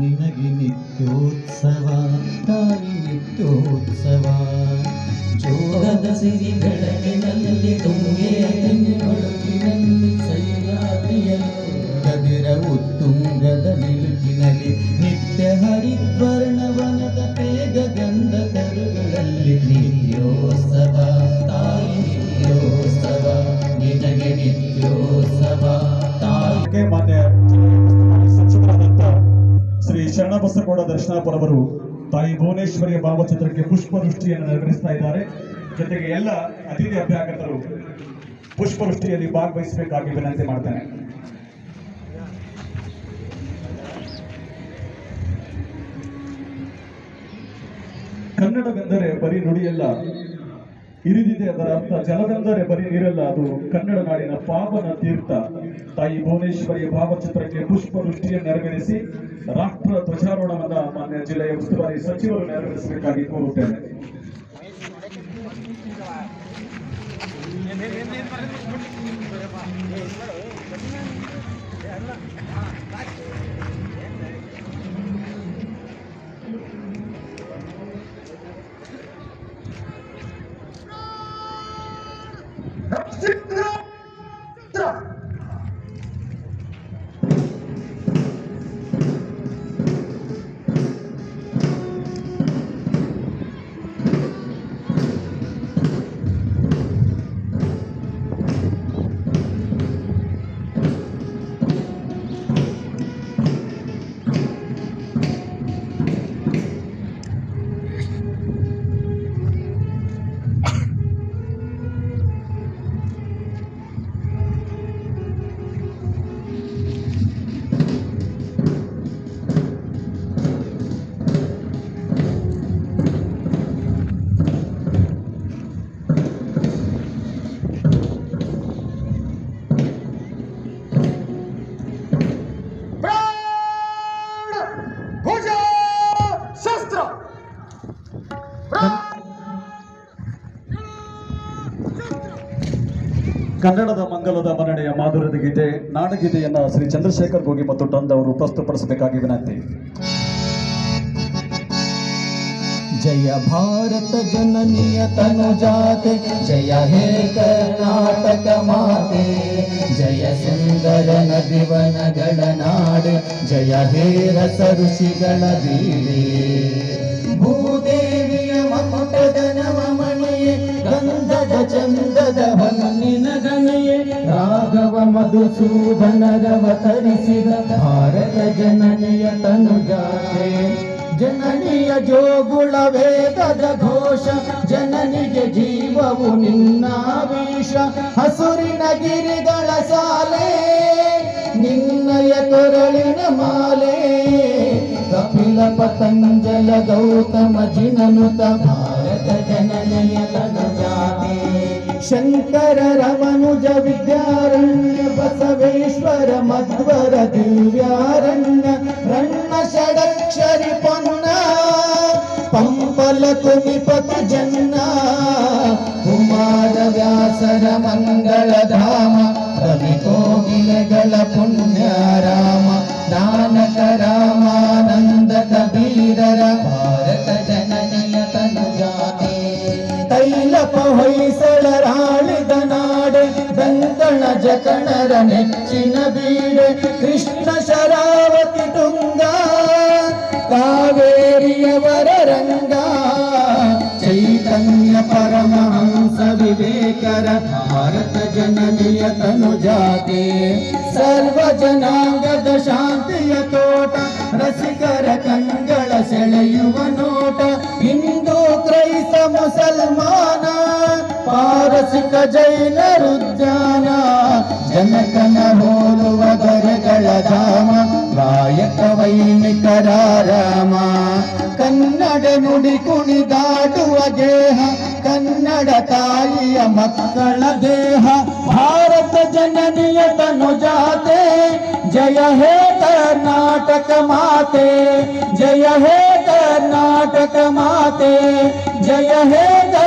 ನಿನಗೆ ನಿತ್ಯೋತ್ಸವ, ತಾಯಿ ನಿತ್ಯೋತ್ಸವ. ಜೋಗದ ಸಿರಿ ಬೆಳಕಿನಲ್ಲಿ ತೆನೆ ಬಳುಕಿನಲ್ಲಿ ಸಹ್ಯಾದ್ರಿಯಲು ಗದಿರ ಉತ್ತುಂಗದ ನಿಲುಕಿನಲ್ಲಿ, ನಿತ್ಯ ಹರಿದ್ವರ್ಣವನದ ತೇಗ ಗಂಧ ಕರುಗಳಲ್ಲಿ ನಿತ್ಯೋತ್ಸವ, ತಾಯಿ ನಿತ್ಯೋತ್ಸವ, ನಿನಗೆ ನಿತ್ಯೋತ್ಸವ, ತಾಯಿ ಕ್ಕೆ ಶರಣಬಸಗೌಡ ದರ್ಶನಾಪುರವರು ತಾಯಿ ಭುವನೇಶ್ವರಿಯ ಭಾವಚಿತ್ರಕ್ಕೆ ಪುಷ್ಪವೃಷ್ಟಿಯನ್ನು ನೆರವೇರಿಸ್ತಾ ಇದ್ದಾರೆ. ಜೊತೆಗೆ ಎಲ್ಲ ಅತಿಥಿ ಅಭ್ಯಾಗತರು ಪುಷ್ಪವೃಷ್ಟಿಯಲ್ಲಿ ಭಾಗವಹಿಸಬೇಕಾಗಿ ವಿನಂತಿ ಮಾಡ್ತೇನೆ. ಕನ್ನಡವೆಂದರೆ ಬರೀ ನುಡಿಯಲ್ಲ ಇರಿದಿದೆ ಅದರ ಅರ್ಥ. ಜಲವೆಂದರೆ ಬರೀ ನೀರಲ್ಲ, ಅದು ಕನ್ನಡ ನಾಡಿನ ಪಾವನ ತೀರ್ಥ. ತಾಯಿ ಭುವನೇಶ್ವರಿಯ ಭಾವಚಿತ್ರಕ್ಕೆ ಪುಷ್ಪವೃಷ್ಟಿಯನ್ನು ನೆರವೇರಿಸಿ ರಾಷ್ಟ್ರ ಧ್ವಜಾರೋಹಣವನ್ನ ಮಾನ್ಯ ಜಿಲ್ಲೆಯ ಉಸ್ತುವಾರಿ ಸಚಿವರು ನೆರವೇರಿಸಬೇಕಾಗಿ ಕೋರುತ್ತೇನೆ. Yeah. ಕನ್ನಡದ ಮಂಗಲದ ಮನ್ನಣೆಯ ಮಾಧುರ್ಯದ ಗೀತೆ, ನಾಡಗೀತೆಯನ್ನ ಶ್ರೀ ಚಂದ್ರಶೇಖರ್ ಗೋಗಿ ಮತ್ತು ಟಂದ್ ಅವರು ಪ್ರಸ್ತುತಪಡಿಸಬೇಕಾಗಿ ವಿನಂತಿ. ಜಯ ಭಾರತ ಜನನಿಯ ತನುಜಾತೆ, ಜಯ ಹೇ ಕರ್ನಾಟಕ ಮಾತೆ, ಜಯ ಸುಂದರ ನದಿವನಗಳ ನಾಡೆ, ಜಯ ಹೇ ರಸ ಋಷಿಗಳ ದೇವಿ ಭೂದೇವಿಯ ಮಮಟದ ನವಮಣಿಯೇ ಗಂಧದ ಚಂದ್ರ ರಾಘವ ಮಧುಸೂದನರವತರಿಸಿದ ಭಾರತ ಜನನಿಯ ತನುಜಾತೆ ಜನನಿಯ ಜೋಗುಳ ವೇದದ ಘೋಷ ಜನನಿಗೆ ಜೀವವು ನಿನ್ನಾವೇಶ ಹಸುರಿನ ಗಿರಿಗಳ ಸಾಲೆ ನಿನ್ನಯ ಕೊರಳಿನ ಮಾಲೆ ಕಪಿಲ ಪತಂಜಲ ಗೌತಮ ಜಿನನುತ ಭಾರತ ಜನನಿಯ ತನುಜಾತೆ शङ्कर रमनुज विद्यारण्य बसवेश्वर मध्वर दिव्यारण्य रण्ण षडक्षरि पन्ना पम्पल तुमिपति जन्ना कुमारव्यासर मङ्गलधाम ತೈಲಪ ಹೊಯ್ಸಳರಾಳಿದ ನಾಡೆ, ಗಂಗಣ ಜಕಣರ ನೆಚ್ಚಿನ ಬೀಡೆ, ಕೃಷ್ಣ ಶರಾವತಿ ತುಂಗ, ಕಾವೇರಿಯವರ ರಂಗ. ಚೈತನ್ಯ ಪರಮಹಂಸ ವಿವೇಕರ ಭಾರತ ಜನನಿಯ ತನುಜಾತೆ, ಸರ್ವ ಜನಾಂಗದ ಶಾಂತಿಯ ತೋಟ, ರಸಿಕರ ಕಂಗಳ ಸೆಳೆಯುವ ನೋಟ. ಮುಸಲ್ಮಾನ ಪಾರಸಿಕ ಜೈನ ರುದ್ಯಾನ ಜನಕನ ಹೋಲುವ ದೊರೆಗಳ ಧಾಮ ಗಾಯಕ ವೈನಿಕರ ರಾಮ ಕನ್ನಡ ನುಡಿ ಕುಣಿದಾಡುವ ಗೇಹ ಕನ್ನಡ ತಾಯಿಯ ಮಕ್ಕಳ ದೇಹ ಭಾರತ ಜನನಿಯ ತನು ಜಾತೆ ಜಯ ಹೇ ಕರ್ನಾಟಕ ಮಾತೆ ಜಯ ಹೇ ಕರ್ನಾಟಕ ಮಾತೆ जय हे